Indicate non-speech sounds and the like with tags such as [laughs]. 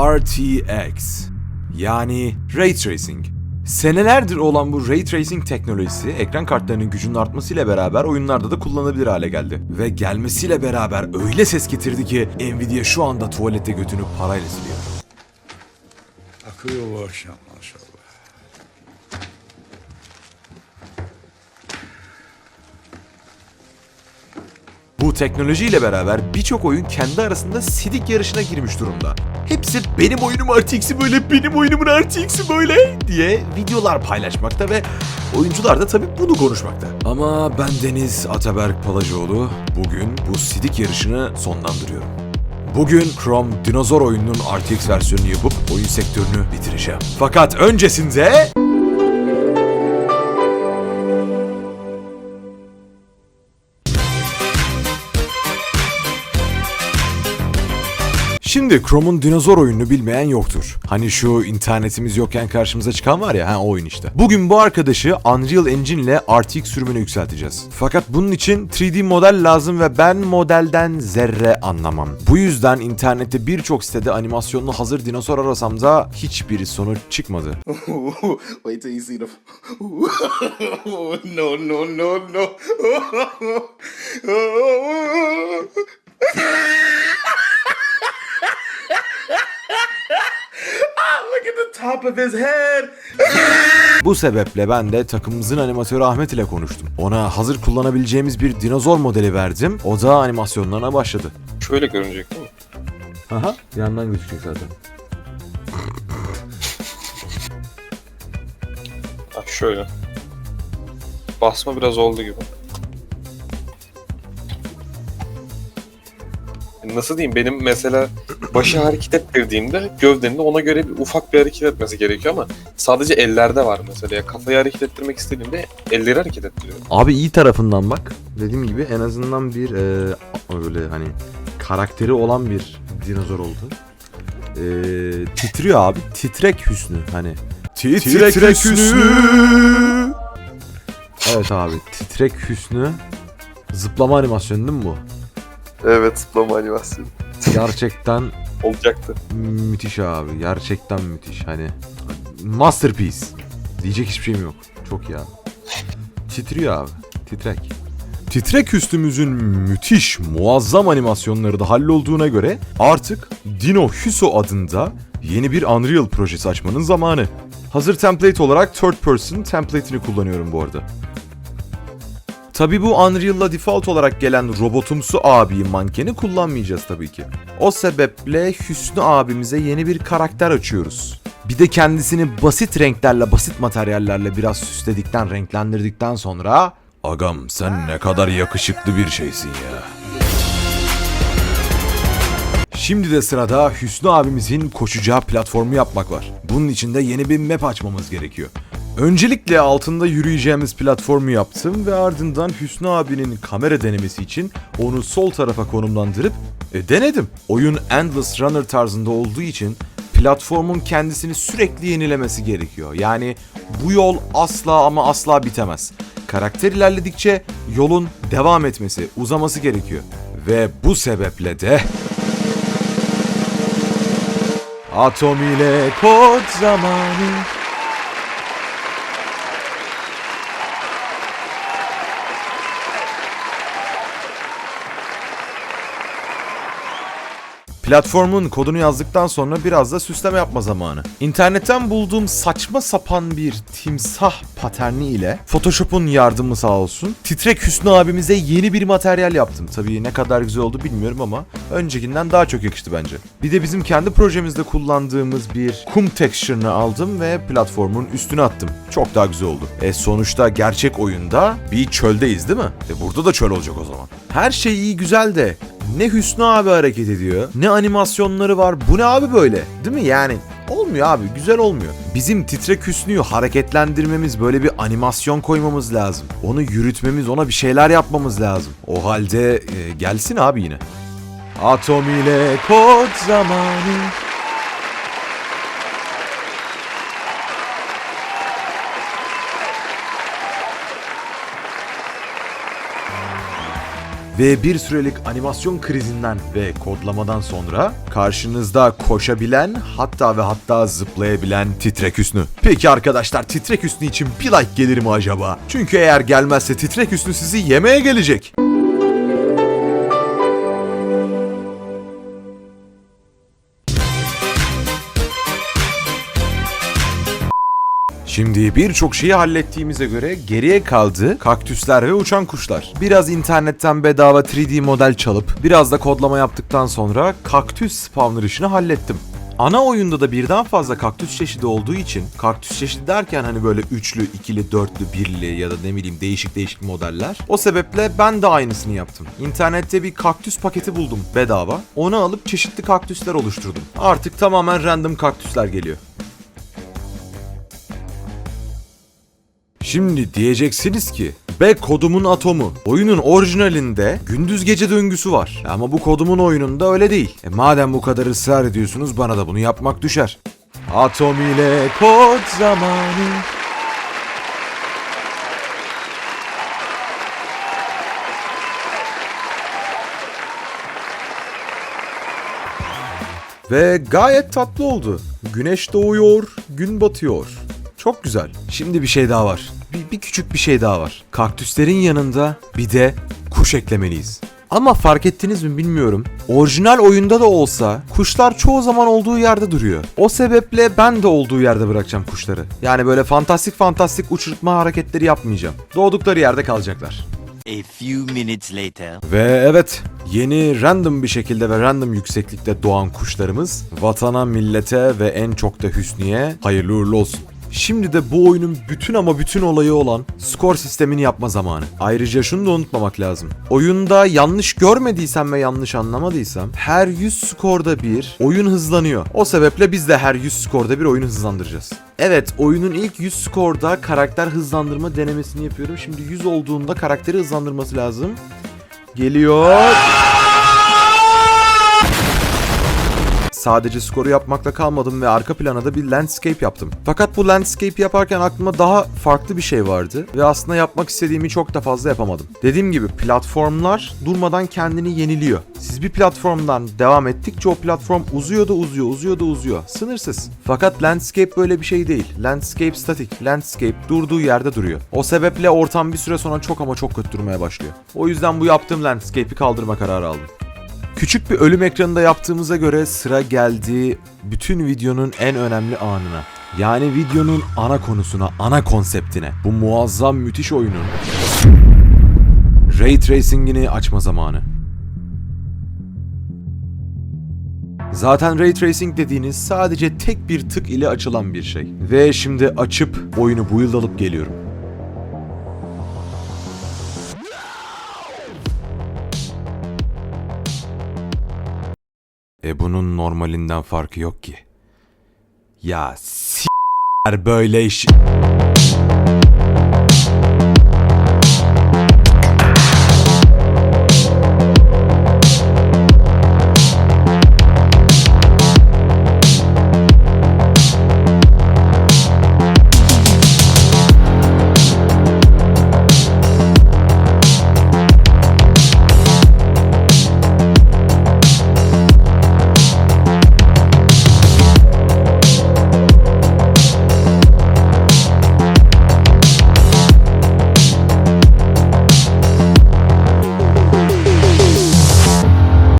RTX yani Ray Tracing. Senelerdir olan bu Ray Tracing teknolojisi ekran kartlarının gücünün artmasıyla beraber oyunlarda da kullanılabilir hale geldi. Ve gelmesiyle beraber öyle ses getirdi ki Nvidia şu anda tuvalette götünü parayla siliyor. Akıyor bu akşam maşallah. Bu teknolojiyle beraber birçok oyun kendi arasında sidik yarışına girmiş durumda. Hepsi benim oyunum RTX'i böyle, benim oyunumun RTX'i böyle diye videolar paylaşmakta ve oyuncular da tabii bunu konuşmakta. Ama ben Deniz Ataberk Palacıoğlu bugün bu sidik yarışını sonlandırıyorum. Bugün Chrome dinozor oyununun RTX versiyonunu yapıp oyun sektörünü bitireceğim. Fakat öncesinde... Şimdi Chrome'un dinozor oyununu bilmeyen yoktur. Hani şu internetimiz yokken karşımıza çıkan var ya, ha oyun işte. Bugün bu arkadaşı Unreal Engine ile RTX sürümünü yükselteceğiz. Fakat bunun için 3D model lazım ve ben modelden zerre anlamam. Bu yüzden internette birçok sitede animasyonlu hazır dinozor arasam da hiçbir sonuç çıkmadı. [laughs] Wait till you see the. [laughs] no, no, no, no. [laughs] at the top of his head. Bu sebeple ben de takımımızın animatörü Ahmet ile konuştum. Ona hazır kullanabileceğimiz bir dinozor modeli verdim. O da animasyonlarına başladı. Şöyle görünecek değil mi? Aha, yandan gözükecek zaten. Bak şöyle. Basma biraz oldu gibi. Nasıl diyeyim benim mesela başı hareket ettirdiğimde gövdenin de ona göre bir ufak bir hareket etmesi gerekiyor ama sadece ellerde var mesela. Ya kafayı hareket ettirmek istediğimde elleri hareket ettiriyorum. Abi iyi tarafından bak. Dediğim gibi en azından bir e, öyle hani karakteri olan bir dinozor oldu. E, titriyor abi. Titrek hüsnü hani. Titrek, hüsnü. Evet abi. Titrek hüsnü. Zıplama animasyonu değil mi bu? Evet zıplama animasyonu. Gerçekten [laughs] Olacaktı. müthiş abi. Gerçekten müthiş. Hani masterpiece. Diyecek hiçbir şeyim yok. Çok abi. Titriyor abi. Titrek. Titrek üstümüzün müthiş, muazzam animasyonları da hallolduğuna göre artık Dino Huso adında yeni bir Unreal projesi açmanın zamanı. Hazır template olarak third person template'ini kullanıyorum bu arada. Tabi bu Unreal'la default olarak gelen robotumsu abiyi mankeni kullanmayacağız tabii ki. O sebeple Hüsnü abimize yeni bir karakter açıyoruz. Bir de kendisini basit renklerle, basit materyallerle biraz süsledikten, renklendirdikten sonra... Agam sen ne kadar yakışıklı bir şeysin ya. Şimdi de sırada Hüsnü abimizin koşacağı platformu yapmak var. Bunun için de yeni bir map açmamız gerekiyor. Öncelikle altında yürüyeceğimiz platformu yaptım ve ardından Hüsnü abinin kamera denemesi için onu sol tarafa konumlandırıp e, denedim. Oyun Endless Runner tarzında olduğu için platformun kendisini sürekli yenilemesi gerekiyor. Yani bu yol asla ama asla bitemez. Karakter ilerledikçe yolun devam etmesi, uzaması gerekiyor. Ve bu sebeple de Atom ile kod zamanı Platformun kodunu yazdıktan sonra biraz da süsleme yapma zamanı. İnternetten bulduğum saçma sapan bir timsah paterni ile Photoshop'un yardımı sağ olsun. Titrek Hüsnü abimize yeni bir materyal yaptım. Tabii ne kadar güzel oldu bilmiyorum ama öncekinden daha çok yakıştı bence. Bir de bizim kendi projemizde kullandığımız bir kum texture'ını aldım ve platformun üstüne attım. Çok daha güzel oldu. E sonuçta gerçek oyunda bir çöldeyiz değil mi? E burada da çöl olacak o zaman. Her şey iyi güzel de ne Hüsnü abi hareket ediyor, ne animasyonları var. Bu ne abi böyle? Değil mi yani? Olmuyor abi, güzel olmuyor. Bizim titrek Hüsnü'yü hareketlendirmemiz, böyle bir animasyon koymamız lazım. Onu yürütmemiz, ona bir şeyler yapmamız lazım. O halde e, gelsin abi yine. Atom ile kod zamanı. Ve bir sürelik animasyon krizinden ve kodlamadan sonra karşınızda koşabilen hatta ve hatta zıplayabilen Titrek Hüsnü. Peki arkadaşlar Titrek Hüsnü için bir like gelir mi acaba? Çünkü eğer gelmezse Titrek Hüsnü sizi yemeye gelecek. Şimdi birçok şeyi hallettiğimize göre geriye kaldı kaktüsler ve uçan kuşlar. Biraz internetten bedava 3D model çalıp biraz da kodlama yaptıktan sonra kaktüs spawner işini hallettim. Ana oyunda da birden fazla kaktüs çeşidi olduğu için kaktüs çeşidi derken hani böyle üçlü, ikili, dörtlü, birli ya da ne bileyim değişik değişik modeller. O sebeple ben de aynısını yaptım. İnternette bir kaktüs paketi buldum bedava. Onu alıp çeşitli kaktüsler oluşturdum. Artık tamamen random kaktüsler geliyor. Şimdi diyeceksiniz ki be kodumun atomu. Oyunun orijinalinde gündüz gece döngüsü var. Ama bu kodumun oyununda öyle değil. E madem bu kadar ısrar ediyorsunuz bana da bunu yapmak düşer. Atom ile kod zamanı. Ve gayet tatlı oldu. Güneş doğuyor, gün batıyor. Çok güzel. Şimdi bir şey daha var. Bir, bir küçük bir şey daha var. Kaktüslerin yanında bir de kuş eklemeliyiz. Ama fark ettiniz mi bilmiyorum. Orijinal oyunda da olsa kuşlar çoğu zaman olduğu yerde duruyor. O sebeple ben de olduğu yerde bırakacağım kuşları. Yani böyle fantastik fantastik uçurtma hareketleri yapmayacağım. Doğdukları yerde kalacaklar. A few minutes later. Ve evet yeni random bir şekilde ve random yükseklikte doğan kuşlarımız vatana, millete ve en çok da Hüsnü'ye hayırlı uğurlu olsun. Şimdi de bu oyunun bütün ama bütün olayı olan skor sistemini yapma zamanı. Ayrıca şunu da unutmamak lazım. Oyunda yanlış görmediysem ve yanlış anlamadıysam her 100 skorda bir oyun hızlanıyor. O sebeple biz de her 100 skorda bir oyunu hızlandıracağız. Evet oyunun ilk 100 skorda karakter hızlandırma denemesini yapıyorum. Şimdi 100 olduğunda karakteri hızlandırması lazım. Geliyor. Sadece skoru yapmakla kalmadım ve arka plana da bir landscape yaptım. Fakat bu landscape yaparken aklıma daha farklı bir şey vardı ve aslında yapmak istediğimi çok da fazla yapamadım. Dediğim gibi platformlar durmadan kendini yeniliyor. Siz bir platformdan devam ettikçe o platform uzuyor da uzuyor, uzuyor da uzuyor. Sınırsız. Fakat landscape böyle bir şey değil. Landscape statik. Landscape durduğu yerde duruyor. O sebeple ortam bir süre sonra çok ama çok kötü durmaya başlıyor. O yüzden bu yaptığım landscape'i kaldırma kararı aldım. Küçük bir ölüm ekranında yaptığımıza göre sıra geldi bütün videonun en önemli anına. Yani videonun ana konusuna, ana konseptine. Bu muazzam müthiş oyunun Ray Tracing'ini açma zamanı. Zaten Ray Tracing dediğiniz sadece tek bir tık ile açılan bir şey. Ve şimdi açıp oyunu build alıp geliyorum. E bunun normalinden farkı yok ki. Ya s**er böyle iş...